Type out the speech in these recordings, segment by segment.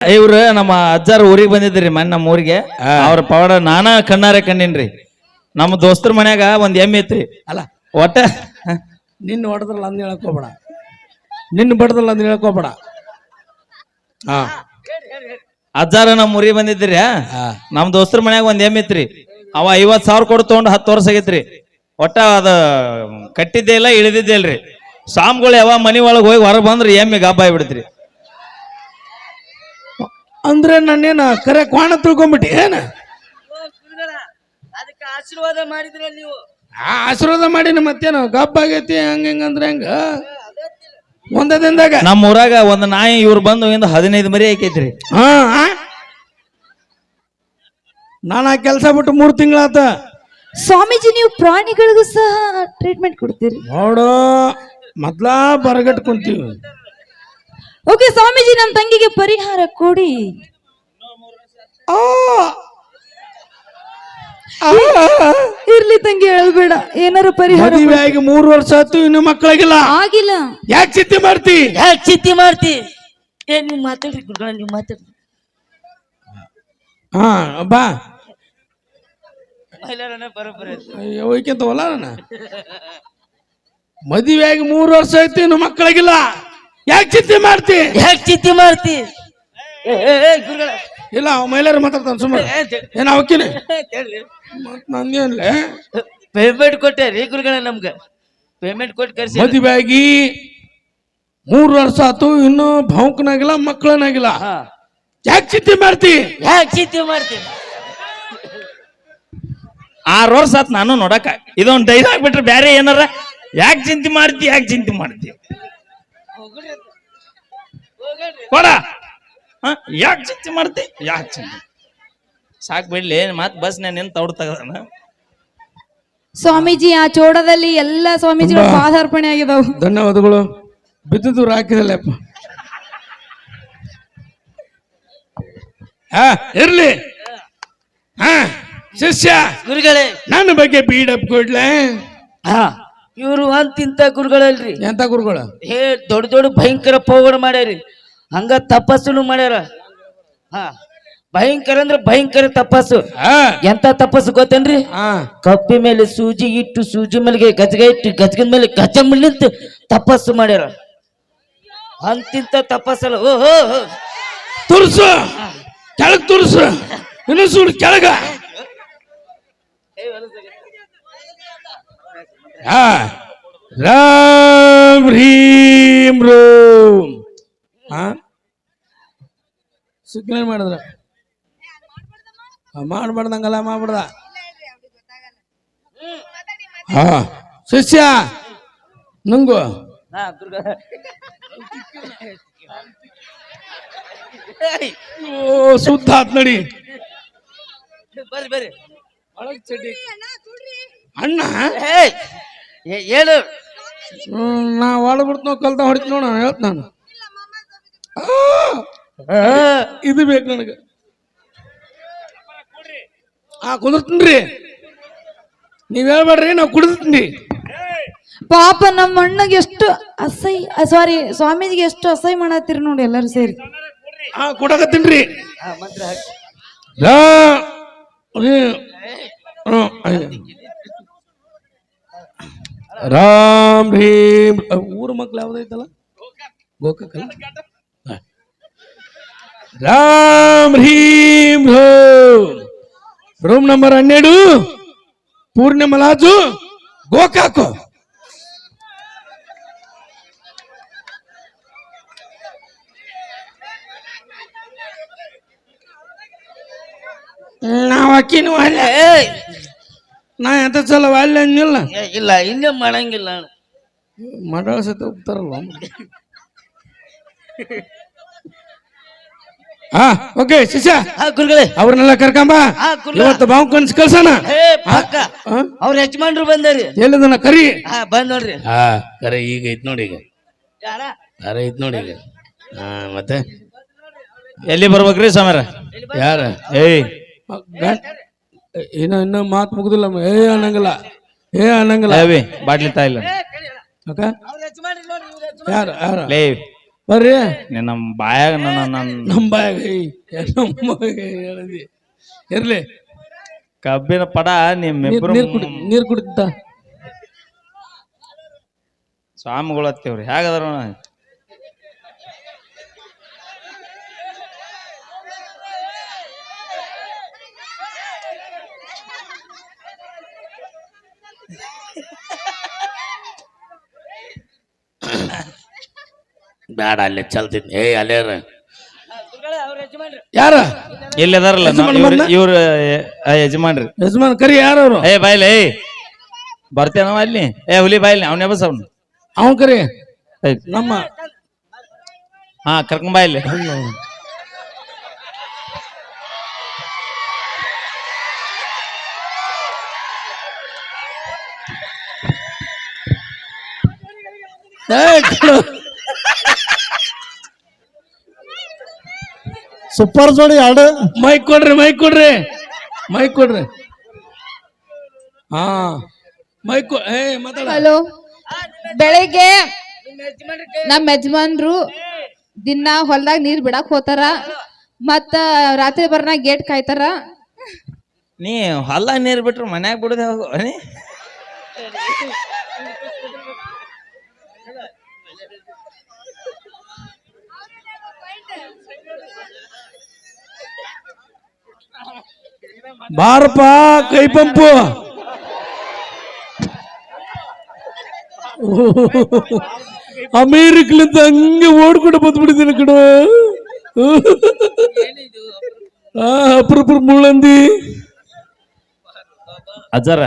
ಇವ್ರ ನಮ್ಮ ಅಜ್ಜಾರ ಊರಿಗೆ ಬಂದಿದ್ರಿ ಮನ್ ನಮ್ಮ ಊರಿಗೆ. ಅವ್ರ ಪವಾಡ ನಾನಾ ಕಣ್ಣಾರೆ ಕಣ್ಣಿನ್ರಿ ನಮ್ಮ ದೋಸ್ತರ ಮನ್ಯಾಗ ಒಂದ್ ಎಮ್ಮೆ ಐತ್ರಿ ಅಲ್ಲ. ಒಟ್ಟ ನಿನ್ನ ಹೊಡೆದ್ರಲ್ಲ ಅಂದ್ ಹೇಳಕೋಬೇಡ ನಿನ್ನ ಬಡದ್ರಲ್ಲ ಅಂದ್ ಹೇಳ್ಕೋಬೇಡ ಹಾ. ಅಜ್ಜಾರ ನಮ್ಮ ಊರಿಗೆ ಬಂದಿದ್ರಿ. ನಮ್ಮ ದೋಸ್ತರ ಮನ್ಯಾಗ ಒಂದ್ ಎಮ್ಮೆ ಐತ್ರಿ ಅವ ಐವತ್ ಸಾವಿರ ಕೊಡ್ ತಗೊಂಡು ಹತ್ತು ವರ್ಷ ಆಗೈತ್ರಿ. ಒಟ್ಟ ಅದ ಕಟ್ಟಿದ್ದೇ ಇಲ್ಲ ಇಳಿದಿದ್ದೇ ಇಲ್ರಿ. ಸ್ವಾಮಿಗಳು ಯಾವ ಮನಿ ಒಳಗೆ ಹೋಗಿ ಹೊರಗೆ ಬಂದ್ರೆ ಎಮ್ಮೆ ಗಾಬ ಆಗ್ಬಿಡ್ತ್ರಿ ಅಂದ್ರೆ ನಾನೇನ ಕರೆ ಕ್ವಾಣ ತಿಳ್ಕೊಂಬಿಟ್ಟಿ ಏನ? ಅದಕ್ಕೆ ಆಶೀರ್ವಾದ ಮಾಡಿದ್ರೆ ನೀವು? ಆ ಆಶೀರ್ವಾದ ಮಾಡಿನ ಮತ್ತೇನು? ಗಬ್ಬ ಆಗೈತಿ ಹಂಗ ಹೆಂಗಂದ್ರೆ ಹೆಂಗ? ಒಂದೇ ದಿನದಾಗ? ನಮ್ಮ ಊರಾಗ ಒಂದ್ ನಾಯಿ ಇವ್ರು ಬಂದು ಇಂದ ಹದಿನೈದು ಮರಿ ಹಾಕೈತ್ರಿ. ಹಾ ಆ? ನಾನ್ ಆ ಕೆಲಸ ಬಿಟ್ಟು ಮೂರ್ ತಿಂಗಳಾತ. ಸ್ವಾಮೀಜಿ ನೀವು ಪ್ರಾಣಿಗಳಿಗೂ ಸಹ ಟ್ರೀಟ್ಮೆಂಟ್ ಕೊಡ್ತೀರಿ. ನೋಡೋ ಮೊದ್ಲ ಬರಗಟ್ ಕುಂತೀವಿ. ಓಕೆ ಸ್ವಾಮೀಜಿ ನನ್ನ ತಂಗಿಗೆ ಪರಿಹಾರ ಕೊಡಿ. ಆ! ಆ! ಇರ್ಲಿ ತಂಗಿ ಹೇಳ್ಬೇಡ. ಏನಾರು ಪರಿಹಾರ ಮದುವೆ ಆಗಿ ಮೂರು ವರ್ಷ ಆಯ್ತು ಇನ್ನು ಮಕ್ಕಳಾಗಿಲ್ಲ. ಆಗಿಲ್ಲ. ಯಾಕೆ ಚಿಂತೆ ಮಾಡ್ತಿ? ಯಾಕೆ ಚಿಂತೆ ಮಾಡ್ತಿ? ಏ ನೀವು ಮಾತಾಡ್ರಿ ಗುರುಗಳ ನೀವು ಮಾತಾಡ್ರಿ. ಹಾ ಬಾ. ಮದುವೆ ಆಗಿ ಮೂರು ವರ್ಷ ಆಯ್ತು ಇನ್ನು ಮಕ್ಕಳಾಗಿಲ್ಲ. ಯಾಕೆ ಚಿಂತೆ ಮಾಡ್ತಿ? ಯಾಕೆ ಚಿಂತೆ ಮಾಡ್ತಿ? ಇಲ್ಲ ಅವ ಮಹಿಳೆಯರು ಮಾತಾಡ್ತಾನೆ ಸುಮ್ಮನೆ ಏನ ಅವಕಿನ ಕೇಳ್ರಿ. ನಂದೇನ್ಲೆ ಪೇಮೆಂಟ್ ಕೊಟ್ಟೆ ರೀ ಗುರುಗಳ ನಮ್ಗ. ಪೇಮೆಂಟ್ ಕೊಟ್ಟು ಕರ್ಸಿ. ಮದುವೆ ಆಗಿ ಮೂರು ವರ್ಷ ಆತು ಇನ್ನು ಭಾವುಕನಾಗಿಲ್ಲ ಮಕ್ಕಳನಾಗಿಲ್ಲ. ಯಾಕೆ ಚಿಂತೆ ಮಾಡ್ತಿ? ಯಾಕೆ ಚಿಂತೆ ಮಾಡ್ತಿ? ಆರು ವರ್ಷ ಆತ್ ನಾನು ನೋಡಕ. ಇದೊಂದು ಡೈಲಾಗ್ ಬಿಟ್ರೆ ಬೇರೆ ಏನಾರ? ಯಾಕೆ ಚಿಂತೆ ಮಾಡ್ತಿ ಯಾಕೆ ಚಿಂತೆ ಮಾಡ್ತಿ? ಕೊಡ. ಯಾಕೆ ಚಿಂತೆ ಮಾಡ್ತಿ? ಯಾಕೆ ಚಿಂತೆ ಸಾಕ್ ಬಿಡ್ಲಿ ಮತ್ ಬಸ್ ನಿನ್ ತೌಡ್ ತಗದಾನ. ಸ್ವಾಮೀಜಿ ಆ ಚೋಡದಲ್ಲಿ ಎಲ್ಲ ಸ್ವಾಮೀಜಿಗಳು ಪಾದಾರ್ಪಣೆ ಆಗಿದಾವು. ಧನ್ಯವಾದಗಳು. ಬಿದ್ದು ಹಾಕಿದಲ್ಲಪ್ಪ ಹಾ ಇರ್ಲಿ. ಹಾ ಶಿಷ್ಯ. ಗುರುಗಳೇ. ನನ್ನ ಬಗ್ಗೆ ಬೀಡಪ್ ಕೊಡ್ಲೆ? ಹಾ. ಇವರು ಅಂತಿಂತ ಗುರುಗಳಲ್ರಿ. ಎಂತ ಗುರುಗಳು? ಹೇ ದೊಡ್ಡ ದೊಡ್ಡ ಭಯಂಕರ ಪೋಗಡ ಮಾಡ್ಯಾರಿ. ಹಂಗ ತಪಸ್ಸುನು ಮಾಡ್ಯಾರ. ಹಾ ಭಯಂಕರ ಅಂದ್ರೆ ಭಯಂಕರ ತಪಸ್ಸು. ಹಾ. ಎಂತ ತಪಸ್ಸು ಗೊತ್ತೇನ್ರಿ? ಹಾ. ಕಪ್ಪಿ ಮೇಲೆ ಸೂಜಿ ಇಟ್ಟು ಸೂಜಿ ಮೇಲೆ ಗಜಗ ಇಟ್ಟು ಗಜಗದ ಮೇಲೆ ಗಜ ಮುಳ್ಳಿಂತ ತಪಸ್ಸು ಮಾಡ್ಯಾರ. ಅಂತಿಂತ ತಪಸ್ಸಲ್ಲ. ಓಹೋ. ತುರ್ಸು. ಕೆಳಗ್ ತುರ್ಸು. ಇನ್ನು ಸುಡು ಕೆಳಗ. ಹಾ. ರಾಮ್ ಹ್ರೀಂ ರೂಮ್. ಹಾ? ಸಿಗ್ನೇಲ್ ಮಾಡಿದ್ರ? ಮಾಡ್ಬಾರ್ದಂಗಲ್ಲ ಮಾಡ್ಬಾರ್ದ ಹಾ. ಶಿಷ್ಯ ನಂಗು. ಹಾ, ದುರ್ಗಾ. ಏಯ್, ಓ ಸುದ್ದ ಆತ್ ನಡಿ. ಬರ್ರಿ ಬರ್ರಿ. ಒಳಗ್ ಏಯ್, ಏ- ಹೇಳು. ನಾ ಒಳಗ್ ಬಿಡ್ತು ಕಲ್ತ ಹೊಡಿತೀನಿ ನೋಡ ಹೇಳ್ತ ನಾನು. ಆ, ಆ, ಇದು ಬೇಕು ನನಗೆ. ಆ ಕುದಿರ್ತೀನಿ ನೀವ್ ಹೇಳ್ಬೇಡ್ರಿ ನಾವು ಕುಡಿದ್ತೀನಿ ಪಾಪ ನಮ್ಮ ಅಣ್ಣಗೆ ಎಷ್ಟು ಅಸಹ್ಯ ಸಾರಿ ಸ್ವಾಮೀಜಿಗೆ ಎಷ್ಟು ಅಸಹ್ಯ ಮಾಡತ್ತೀರಿ ನೋಡಿ ಎಲ್ಲರೂ ಸೇರಿ. ಹಾ ಕೊಡಕತ್ತೀನ್ರಿ. ಆ, ರಾಮ್ ಭೀಮ್. ಊರ ಮಕ್ಳು ಯಾವ್ದೈತಲ್ಲ ಗೋಕಾಕಲ್ಲ ಹಾ. ರಾಮ್ ಹ್ರೀಂ ರೂಮ್ ನಂಬರ್ ಹನ್ನೆರಡು ಪೂರ್ಣಿಮಲಾಜು ಗೋಕಾಕು. ನಾವು ಅಕ್ಕಿನೂ ಅಲ್ಲ ನಾ ಎಂತ ಚಲ ಅಲ್ಲ ಹಂಗಿಲ್ಲ. ಏ, ಇಲ್ಲ ಇನ್ನೇ ಮಾಡಂಗಿಲ್ಲ ಮಾಡೋ ಮಂಡಳ ಸತ ಹೋಗ್ತಾರಲ್ಲ. ಹಾ ಓಕೆ ಶಿಷ್ಯ. ಹಾ ಗುರುಗಳೇ. ಅವ್ರನ್ನೆಲ್ಲ ಕರ್ಕೊಂಬ. ಹಾ, ಗುರುಗಳ. ಇವತ್ತು ಬಾವು ಕನ್ಸ್ ಕಳ್ಸೋಣ. ಏ ಪಕ್ಕ. ಅವ್ರ ಯಜಮಾನ್ರು ಬಂದಾರಿ ಎಲ್ಲಿದನ? ಕರಿ. ಹಾ ಬಂದ್ ನೋಡ್ರಿ ಹಾ ಕರೆ ಈಗ ಐತ್ ನೋಡಿ ಈಗ. ಯಾರ? ಕರೆ ಐತ್ ನೋಡಿ ಈಗ. ಹಾ ಮತ್ತೆ? ಎಲ್ಲಿ ಬರ್ಬೇಕ್ರಿ ಸಮರ ಯಾರ? ಏಯ್. ಇನ್ನ ಇನ್ನ ಮಾತು ಮುಗುದಿಲ್ಲ ಏ ಅನ್ನಂಗಿಲ್ಲ ಏ ಅನ್ನಂಗಿಲ್ಲ ಅವಿ ಬಾಟ್ಲಿ ತಾಯಿಲ್ಲ ಅಕ್ಕ ಯಾರು. ಯಾರ? ಲೇ ಬರ್ರಿ. ನಮ್ಮ ಬಾಯಾಗ ನನ್ನ ನಮ್ಮ ಬಾಯಾಗ ನಮ್ಮ ಹೇಳಿದಿ. ಇರ್ಲಿ. ಕಬ್ಬಿನ ಪಡ ಕುಡಿ ನೀರ್ ಕುಡಿತ. ಸ್ವಾಮಿಗಳು ಹತ್ತೇವ್ರಿ. ಹೇಗದಾರ ಬೇಡ ಅಲ್ಲೇ ಚಲ್ತೀನಿ ಏ ಅಲ್ಲೇ ಯಾರು ಯಾರ? ಇಲ್ಲಿ ಅದಾರಲ್ಲ ಯಜಮಾನ್ ಇವ್ರ ಬಂದ? ಇವ್ರ ಯಜಮಾನ್ರಿ. ಯಜಮಾನ್ ಕರಿ ಯಾರವ್ರು ಏ ಬಾಯ್ಲಿ ಏಯ್ ಬರ್ತೇನವ ಅಲ್ಲಿ? ಏ ಹುಲಿ ಬಾಯ್ಲಿ ಅವ್ನ ಬಸ್ ಅವ್ನು. ಅವನ್ ಕರಿ? ಏಯ್, ನಮ್ಮ ಹಾ ಕರ್ಕೊಂಡ್ ಬಾಯ್ಲಿ. ಏ, ಕೊಡು. ಸೂಪರ್ ಜೋಡಿ ಎರಡು. ಮೈಕ್ ಕೊಡ್ರಿ ಮೈಕ್ ಕೊಡ್ರಿ. ಮೈಕ್ ಕೊಡ್ರಿ. ಹಾ. ಮೈಕ್ ಏ ಮಾತಾಡ. ಹಲೋ. ಬೆಳಿಗ್ಗೆ ನಮ್ಮ ಯಜಮಾನ್ರು ದಿನ ಹೊಲ್ದಾಗ ನೀರ್ ಬಿಡಾಕ್ ಹೋತಾರ ಮತ್ತ ರಾತ್ರಿ ಬರ್ನ ಗೇಟ್ ಕಾಯ್ತಾರ. ನೀ ಹೊಲ್ದಾಗ ನೀರ್ ಬಿಟ್ರು ಮನ್ಯಾಗ ಬಿಡುದ ನೀ ಬಾರಪ್ಪ ಕೈ ಪಂಪು. ಅಮೇರಿಕಲಿಂದ ಹಂಗೆ ಓಡ್ಕೊಂಡು ಬಂದ್ಬಿಟ್ಟಿದ್ದೀನಿ ಕಡು ಅಪ್ರಪ್ರ ಮುಳ್ಳಂದಿ. ಅಜ್ಜರ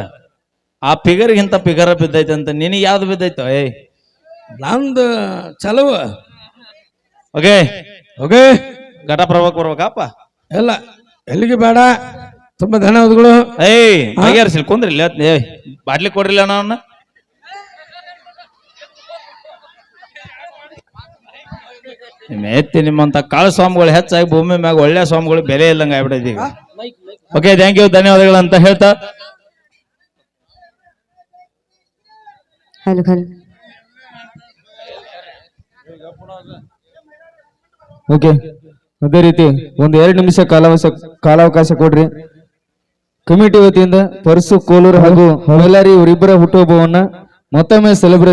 ಆ ಫಿಗರ್ಗಿಂತ ಫಿಗರ ಬಿದ್ದೈತೆ ಅಂತ ನಿನಗೆ ಯಾವ್ದು ಬಿದ್ದೈತೋ ಏಯ್. ನಂದು ಚಲವ. ಓಕೆ ಓಕೆ ಘಟ ಪ್ರಭಾಕ್ ಬರ್ಬೇಕಪ್ಪ. ಎಲ್ಲ ಎಲ್ಲಿಗೆ ಬೇಡ. ತುಂಬಾ ಧನ್ಯವಾದಗಳು ಏಯ್ ಬಗೆಹರಿಸಿಲ್ ಕುಂದ್ರಿ ಏಯ್ ಬಾಟ್ಲಿ ಕೊಡ್ರಿಲ್ಲ ಅವನ್ನ ಎತ್ತಿ ನಿಮ್ಮಂತ ಕಾಳು ಸ್ವಾಮಿಗಳು ಹೆಚ್ಚಾಗಿ ಭೂಮಿ ಮ್ಯಾಗ ಒಳ್ಳೆ ಸ್ವಾಮಿಗಳು ಬೆಲೆ ಇಲ್ಲಂಗ ಆಗ್ಬಿಟ್ಟೈತಿ ಓಕೆ ಥ್ಯಾಂಕ್ ಯು ಧನ್ಯವಾದಗಳು ಅಂತ ಹೇಳ್ತಾ. Hello hello. ಓಕೆ ಅದೇ ರೀತಿ ಒಂದು ಎರಡು ನಿಮಿಷ ಕಾಲಾವಕಾಶ ಕಾಲಾವಕಾಶ ಕೊಡ್ರಿ. ಕಮಿಟಿ ವತಿಯಿಂದ ಪರಸು ಕೋಲೂರು ಹಾಗೂ ಹೊಳಲಾರಿ ಇವರಿಬ್ಬರ ಹುಟ್ಟುಹಬ್ಬವನ್ನ ಮತ್ತೊಮ್ಮೆ ಸೆಲೆಬ್ರೇಟ್